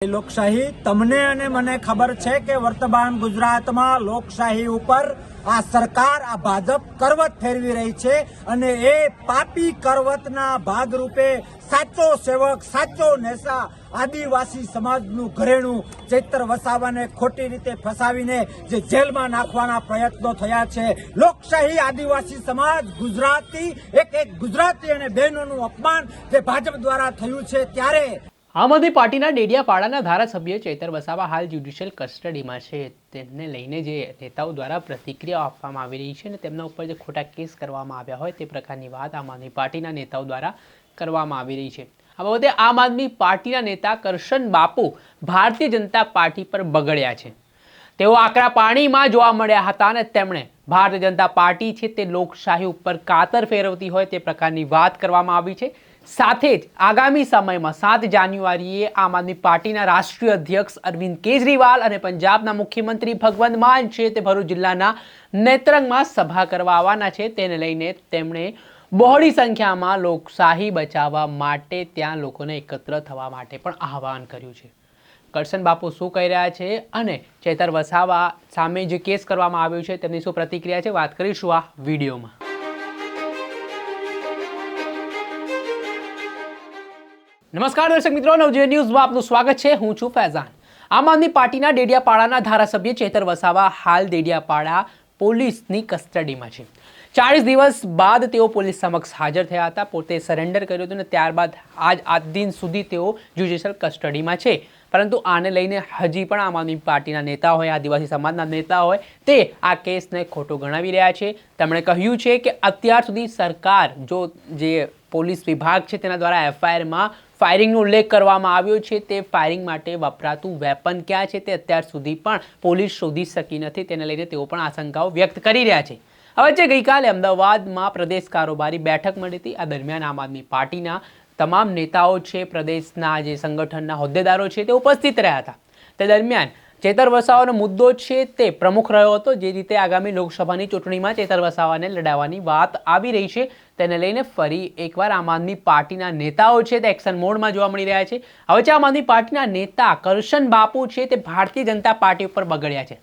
લોકશાહી તમને અને મને ખબર છે કે વર્તમાન ગુજરાતમાં લોકશાહી ઉપર આ સરકાર, આ ભાજપ કરવત ફેરવી રહી છે અને એ પાપી કરવતના ભાગરૂપે સાચો સેવક, સાચો નેસા આદિવાસી સમાજનું ઘરેણું ચૈત્ર વસાવાને ખોટી રીતે ફસાવીને જે જેલમાં નાખવાના પ્રયત્નો થયા છે. લોકશાહી આદિવાસી સમાજ, ગુજરાતી એક એક ગુજરાતી અને બહેનોનું અપમાન જે ભાજપ દ્વારા થયું છે ત્યારે આમ આદમી પાર્ટીના ડેડિયાપાડાના ધારાસભ્ય ચેતર વસાવા હાલ જ્યુડિશિયલ કસ્ટડીમાં છે. તેમને લઈને જે નેતાઓ દ્વારા પ્રતિક્રિયા આપવામાં આવી રહી છે અને તેમના ઉપર જે ખોટા કેસ કરવામાં આવ્યા હોય તે પ્રકારની વાત આમ આદમી પાર્ટીના નેતાઓ દ્વારા કરવામાં આવી રહી છે. આ બાબતે આમ આદમી પાર્ટીના નેતા કરશન બાપુ ભારતીય જનતા પાર્ટી પર બગડ્યા છે. તેઓ આકરા પાણીમાં જોવા મળ્યા હતા અને તેમણે ભારતીય જનતા પાર્ટી છે તે લોકશાહી ઉપર કાતર ફેરવતી હોય તે પ્રકારની વાત કરવામાં આવી છે. સાથે જ આગામી સમયમાં સાત જાન્યુઆરીએ આમ આદમી પાર્ટીના રાષ્ટ્રીય અધ્યક્ષ અરવિંદ કેજરીવાલ અને પંજાબના મુખ્યમંત્રી ભગવંત માન છે તે ભરૂચ જિલ્લાના નેત્રંગમાં સભા કરવા આવવાના છે. તેને લઈને તેમણે બહોળી સંખ્યામાં લોકશાહી બચાવવા માટે ત્યાં લોકોને એકત્ર થવા માટે પણ આહવાન કર્યું છે. કરશન બાપુ શું કહી રહ્યા છે અને ચેતર વસાવા સામે જે કેસ કરવામાં આવ્યો છે તેમની શું પ્રતિક્રિયા છે? વાત કરીશું આ વિડીયોમાં. નમસ્કાર દર્શક મિત્રો, નવજીવન ન્યૂઝમાં આપનું સ્વાગત છે. હું છું ફૈઝાન. આમ આદમી પાર્ટીના ડેડિયાપાડાના ધારાસભ્ય ચેતર વસાવા હાલ ડેડિયાપાડા પોલીસની કસ્ટડીમાં છે. ચાળીસ દિવસ બાદ તેઓ પોલીસ સમક્ષ હાજર થયા હતા. પોતે સરેન્ડર કર્યું હતું અને ત્યારબાદ આજ આજ દિન સુધી તેઓ જ્યુડિશિયલ કસ્ટડીમાં છે. પરંતુ આને લઈને હજી પણ આમ આદમી પાર્ટીના નેતા હોય, આદિવાસી સમાજના નેતા હોય, તે આ કેસને ખોટો ગણાવી રહ્યા છે. તેમણે કહ્યું છે કે અત્યાર સુધી સરકાર, જો જે પોલીસ વિભાગ છે તેના દ્વારા એફઆઈઆરમાં ફાયરિંગનો ઉલ્લેખ કરવામાં આવ્યો છે. તે ફાયરિંગ માટે વપરાતું વેપન ક્યાં છે તે અત્યાર સુધી પણ પોલીસ શોધી શકી નથી. તેને લઈને તેઓ પણ આશંકાઓ વ્યક્ત કરી રહ્યા છે. હવે જે ગઈકાલે અમદાવાદમાં પ્રદેશ કારોબારી બેઠક મળી હતી. આ દરમિયાન આમ આદમી પાર્ટીના તમામ નેતાઓ છે, પ્રદેશના જે સંગઠનના હોદ્દેદારો છે તે ઉપસ્થિત રહ્યા હતા. તે દરમિયાન ચેતર વસાવાનો મુદ્દો છે તે પ્રમુખ રહ્યો હતો, જે રીતે આગામી લોકસભાની ચૂંટણીમાં ચેતર વસાવાને લડાવવાની વાત આવી રહી છે. તેને લઈને ફરી એકવાર આમ આદમી પાર્ટીના નેતાઓ છે તે એક્શન મોડમાં જોવા મળી રહ્યા છે. હવે જે આમ આદમી પાર્ટીના નેતા કરશન બાપુ છે તે ભારતીય જનતા પાર્ટી ઉપર બગડ્યા છે.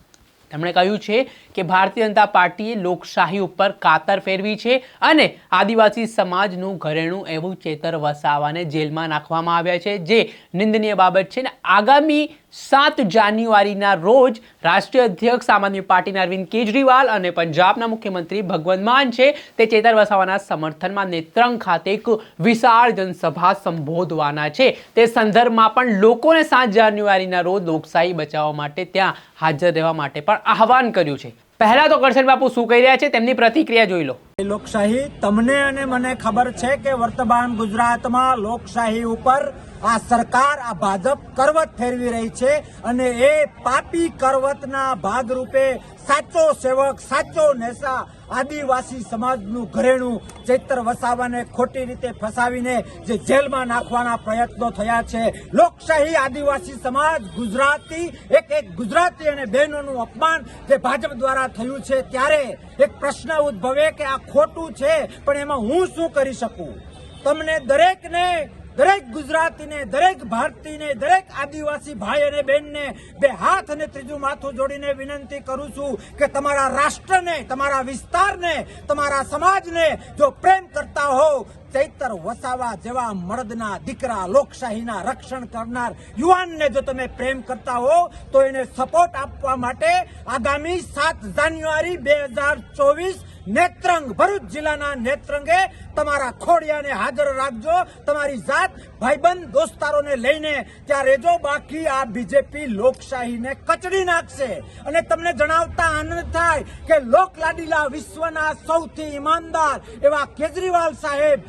તેમણે કહ્યું છે કે ભારતીય જનતા પાર્ટીએ લોકશાહી ઉપર કાતર ફેરવી છે અને આદિવાસી સમાજનું ઘરેણું એવું ચેતર વસાવાને જેલમાં નાખવામાં આવ્યા છે. જે નિંદનીય બાબત છે ને આગામી સાત જાન્યુઆરીના રોજ રાષ્ટ્રીય અધ્યક્ષ આમ આદમી પાર્ટીના અરવિંદ કેજરીવાલ અને પંજાબના મુખ્યમંત્રી ભગવંત માન છે. તે ચેતર વસાવાના સમર્થનમાં નેત્રંગ ખાતે એક વિશાળ જનસભા સંબોધવાના છે. તે સંદર્ભમાં પણ લોકોને સાત જાન્યુઆરીના રોજ લોકશાહી બચાવવા માટે ત્યાં હાજર રહેવા માટે પણ આહવાન કર્યું છે. પહેલા તો કરશન બાપુ શું કહી રહ્યા છે? તેમની પ્રતિક્રિયા જોઈ લો. લોકશાહી તમને અને મને ખબર છે કે વર્તમાન ગુજરાતમાં લોકશાહી ઉપર આ સરકાર, આ ભાજપ કરવત ફેરવી રહી છે અને એ પાપી કરવતના ભાગરૂપે સાચો સેવક, સાચો નેસા આદિવાસી સમાજનું ઘરેણું ચૈત્ર વસાવાને ખોટી રીતે ફસાવીને જે જેલમાં નાખવાના પ્રયત્નો થયા છે. લોકશાહી આદિવાસી સમાજ, ગુજરાતી, એક એક ગુજરાતી અને બહેનોનું અપમાન જે ભાજપ દ્વારા થયું છે ત્યારે એક પ્રશ્ન ઉદ્ભવે કે આ ખોટું છે, પણ એમાં હું શું કરી શકું? તમને દરેકને દરેક ગુજરાતીને, દરેક ભારતીયને દરેક આદિવાસી ભાઈ અને બહેનને બે હાથ અને ત્રીજું માથું જોડીને વિનંતી કરું છું કે તમારા રાષ્ટ્રને, તમારા વિસ્તારને, તમારા સમાજને જો પ્રેમ કરતા હો ચૈતર વસાવા જેવા મર્દના દીકરા, લોકશાહીના રક્ષણ કરનાર યુવાનને જો તમે પ્રેમ કરતા હો, તો એને સપોર્ટ આપવા માટે આગામી સાત જાન્યુઆરી બે હજાર ચોવીસ નેત્રંગ, ભરૂચ જિલ્લાના નેત્રંગે તમારા ખોડિયાને હાજર રાખજો. તમારી જાત, ભાઈબંધ, દોસ્તારોને લઈને ત્યાં રેજો. બાકી આ બીજેપી લોકશાહીને કચડી નાખશે. અને તમને જણાવતા આનંદ થાય કે લોકલાડીલા વિશ્વના સૌથી ઈમાનદાર એવા કેજરીવાલ સાહેબ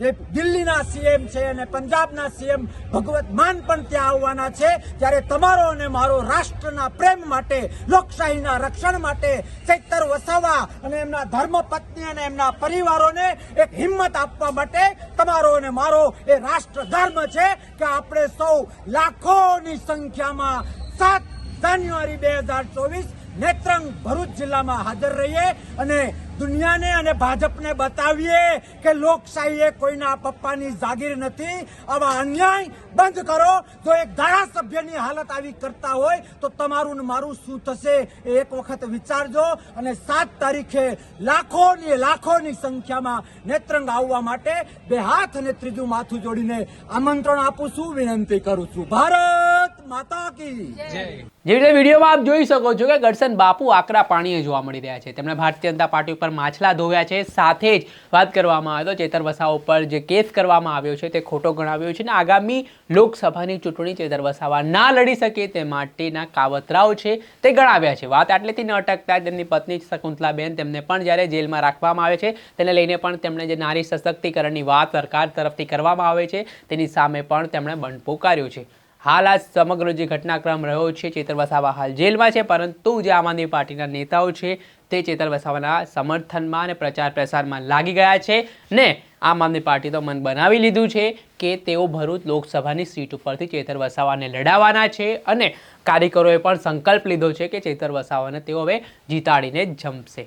એ દિલ્હીના સીએમ છે અને પંજાબના સીએમ ભગવત માન પણ ત્યાં આવવાના છે. ત્યારે તમારો અને મારો રાષ્ટ્રના પ્રેમ માટે, લોકશાહીના રક્ષણ માટે ચૈતર વસાવા અને એમના ધર્મપત્ની અને એમના પરિવારોને એક હિંમત આપવા માટે તમારો અને મારો એ રાષ્ટ્ર ધર્મ છે કે આપણે સૌ લાખોની સંખ્યામાં સાત જાન્યુઆરી બે હજાર ચોવીસ નેત્રંગ ભરૂચ જિલ્લામાં હાજર રહીએ અને દુનિયાને અને ભાજપને બતાવીએ કે લોકશાહી એ કોઈના પપ્પાની જાગીર નથી. આવા અન્યાય બંધ કરો. જો એક ધારાસભ્યની હાલત આવી કરતા હોય, તો તમારું ને મારું શું થશે એ એક વખત વિચારજો. અને સાત તારીખે લાખોની લાખોની સંખ્યામાં નેત્રંગ આવવા માટે બે હાથ અને ત્રીજું માથું જોડીને આમંત્રણ આપું છું, વિનંતી કરું છું. ભારત! માતા કી. જેવી રીતે વિડીયોમાં આપ જોઈ શકો છો કે ગડસન બાપુ આકરા પાણીએ જોવા મળી રહ્યા છે. તેમણે ભારતીય જનતા પાર્ટી ઉપર માછલા ધોવ્યા છે. સાથે જ વાત કરવામાં આવે તો ચેતર વસાવા ઉપર જે કેસ કરવામાં આવ્યો છે તે ખોટો ગણાવ્યો છે અને આગામી લોકસભાની ચૂંટણી ચેતર વસાવા ના લડી શકે તે માટેના કાવતરાઓ છે તે ગણાવ્યા છે. વાત આટલેથી ન અટકતા તેમની પત્ની શકુંતલાબેન તેમને પણ જ્યારે જેલમાં રાખવામાં આવે છે તેને લઈને પણ તેમણે જે નારી સશક્તિકરણની વાત સરકાર તરફથી કરવામાં આવે છે તેની સામે પણ તેમણે બંધ પોકાર્યો છે. હાલ આ સમગ્ર જે ઘટનાક્રમ રહ્યો છે, ચેતર વસાવા હાલ જેલમાં છે, પરંતુ જે આમ આદમી પાર્ટીના નેતાઓ છે, તે ચેતર વસાવાના સમર્થનમાં અને પ્રચાર પ્રસારમાં લાગી ગયા છે ને આમ આદમી પાર્ટી તો મન બનાવી લીધું છે કે તેઓ ભરૂચ લોકસભાની સીટ ઉપરથી ચેતર વસાવાને લડાવવાના છે અને કાર્યકરોએ પણ સંકલ્પ લીધો છે કે ચેતર વસાવાને તેઓ હવે જીતાડીને જમશે.